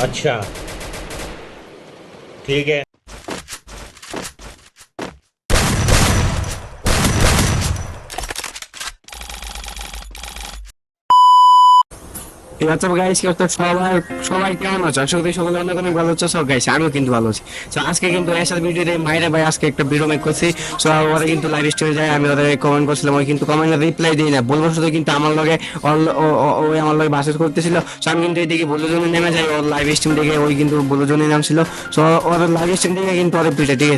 अच्छा। ठीक है। আমার ওর- লাইভ স্ট্রিম দেখে ওই কিন্তু বলুজনে নামছিল। সো ওর লাইভ স্ট্রিম দেখে কিন্তু ওর পিঠে ঠিক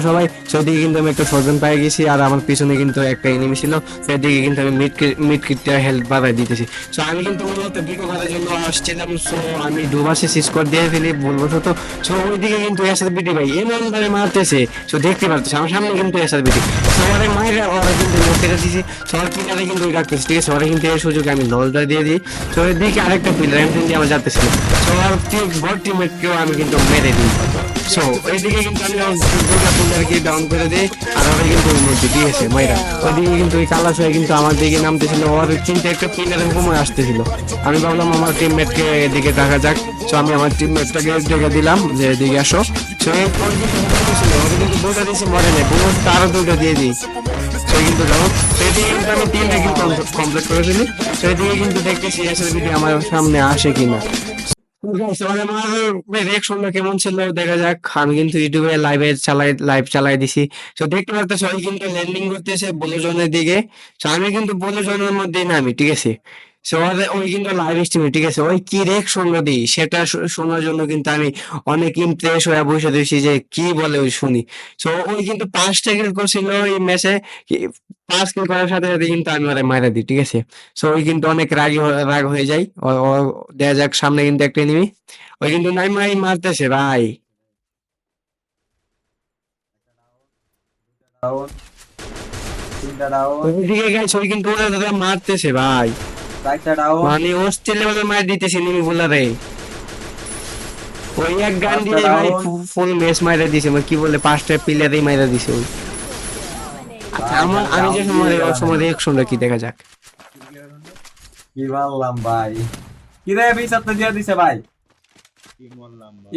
সবাই সো কিন্তু আমি একটা সর্জন পাই গেছি, আর আমার পিছনে কিন্তু একটা এনিমি ছিল। সেদিকে কিন্তু আমি মিড মিড কিটটা হেল্প বাড়াই দিতেছি। সো আমি কিন্তু জন্য আসছিলাম সো আমি দুবাসে স্কোর দিয়ে ফেলি, বলব তো সো ওইদিকে কিন্তু এসার বিটি ভাই এমন ভাবে মারতেছে। সো দেখতে পারতেছে, আমার সামনে কিন্তু এসার বিটি সো মায়ের ওরা কিন্তু কেটে দিছি। সবার কিনারে কিন্তু রাখতেছে ঠিক আছে? কিন্তু আমি ললটা দিয়ে দিই। সো এদিকে আরেকটা আমি কিন্তু আমার যাতেছিল সো আমার টিম বড় টিমমেটকেও আমি কিন্তু মেরে দিই। সো এইদিকে কিন্তু আমি দুর্গা ডাউন করে দিই, আর ওরা কিন্তু মধ্যে দিয়েছে মাইরা ওইদিকে কিন্তু ওই কালাস হয়ে কিন্তু আমার দিকে নামতেছিল, ওর চিন্তা একটা প্লেয়ারের সময় আসতেছিল। আমি ভাবলাম আমার টিমমেটকে এদিকে দেখা যাক। সো আমি আমার টিমমেটটাকে ডেকে দিলাম যে এদিকে আসো। সো এই কিন্তু দুটো দিয়েছে মরে নেই পুরো তারও দুটো দিয়ে দিই। সে কিন্তু যাও সেদিকে কিন্তু আমি তিনটা কিন্তু কমপ্লিট করে ফেলি সেদিকে কিন্তু দেখতেছি এসে যদি আমার সামনে আসে কিনা। আমার রিয়াকশনটা কেমন ছিল? দেখা যাক। আমি কিন্তু ইউটিউবে লাইভে চালাই লাইভ চালাই দিছি। তো দেখতে পারতে ওই কিন্তু ল্যান্ডিং করতেছে বলুজনের দিকে। তো আমি কিন্তু বলুজনের মধ্যে নামি, ঠিক আছে? সো ওই কিন্তু লাইভ স্ট্রিমে ঠিক আছে? ওই কি রিয়াকশন দিই সেটা শোনার জন্য কিন্তু আমি অনেক ইমপ্রেস হয়ে বসে দিয়েছি যে কি বলে ওই শুনি। সো ওই কিন্তু পাঁচটা কিল করছিল এই ম্যাচে পাঁচ কিল করার সাথে সাথে কিন্তু আমি ওরা মারা দিই ঠিক আছে? সো ওই কিন্তু অনেক রাগি রাগ হয়ে যায়। ও- দেখা যাক সামনে কিন্তু একটা নিবি ওই কিন্তু নাই মাই মারতেছে ভাই। ওইদিকে ওই কিন্তু ওরা মারতেছে ভাই। ডাউন মানে অস্ট্রেল লেভেলে মার দিতেছে এনিমি গুলা রে ওই এক গান দিয়ে ভাই ফুল ম্যাচ মাইরা দিছে মানে কি বলে পাঁচটা প্লেয়ারই মাইরা দিছে ওই। আচ্ছা আমার আমি যে সময় ওর সময় রিয়াকশনটা কি দেখা যাক। কি মারলাম ভাই? কি রে বিশ আপনি দিয়ে দিছে ভাই।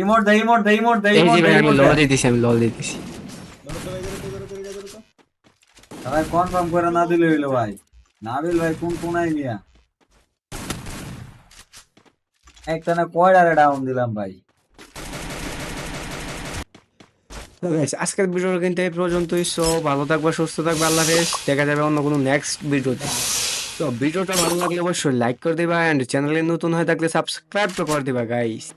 ইমোট দে ইমোট দে ইমোট দে ইমোট দে আমি লল দে দিতেছি আমি লল দিতেছি। ভাই কনফার্ম করে না দিলে হইল ভাই। নাবিল ভাই কোন কোনায় নিয়া একটা না কয়ডারে ডাউন দিলাম ভাই? আজকের ভিডিওটা কিন্তু এই পর্যন্তই। সো ভালো থাকবা, সুস্থ থাকবা, আল্লাহ হাফেজ। দেখা যাবে অন্য কোনো নেক্সট ভিডিওতে তো ভিডিওটা ভালো লাগলে অবশ্যই লাইক করে দিবা অ্যান্ড চ্যানেলে নতুন হয়ে থাকলে সাবস্ক্রাইব তো করে দিবা গাইস